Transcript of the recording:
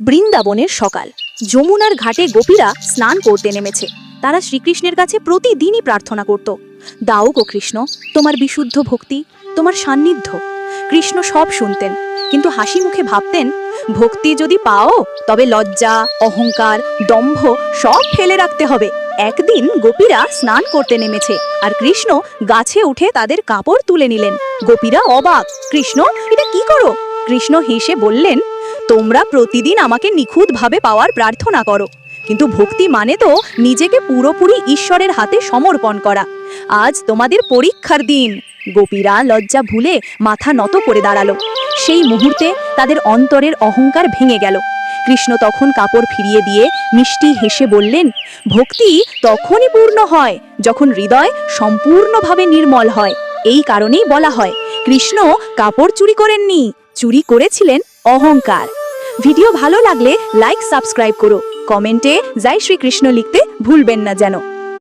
বৃন্দাবনের সকাল। যমুনার ঘাটে গোপীরা স্নান করতে নেমেছে। তারা শ্রীকৃষ্ণের কাছে প্রতিদিনই প্রার্থনা করত, দাও গো কৃষ্ণ, তোমার বিশুদ্ধ ভক্তি, তোমার সান্নিধ্য। কৃষ্ণ সব শুনতেন, কিন্তু হাসি মুখে ভাবতেন, ভক্তি যদি পাও, তবে লজ্জা, অহংকার, দম্ভ সব ফেলে রাখতে হবে। একদিন গোপীরা স্নান করতে নেমেছে আর কৃষ্ণ গাছে উঠে তাদের কাপড় তুলে নিলেন। গোপীরা অবাক, কৃষ্ণ, এটা কি করো? কৃষ্ণ হেসে বললেন তোমরা প্রতিদিন আমাকে নিখুঁতভাবে পাওয়ার প্রার্থনা করো। কিন্তু ভক্তি মানে তো নিজেকে পুরোপুরি ঈশ্বরের হাতে সমর্পণ করা। আজ তোমাদের পরীক্ষার দিন। গোপীরা লজ্জা ভুলে মাথা নত করে দাঁড়াল। সেই মুহূর্তে তাদের অন্তরের অহংকার ভেঙে গেল। কৃষ্ণ তখন কাপড় ফিরিয়ে দিয়ে মিষ্টি হেসে বললেন, ভক্তি তখনই পূর্ণ হয় যখন হৃদয় সম্পূর্ণভাবে নির্মল হয়। এই কারণেই বলা হয়, কৃষ্ণ কাপড় চুরি করেননি। চুরি করেছিলেন অহংকার। ভিডিও ভালো লাগলে লাইক সাবস্ক্রাইব করো। কমেন্টে জয় শ্রীকৃষ্ণ লিখতে ভুলবেন না যেন।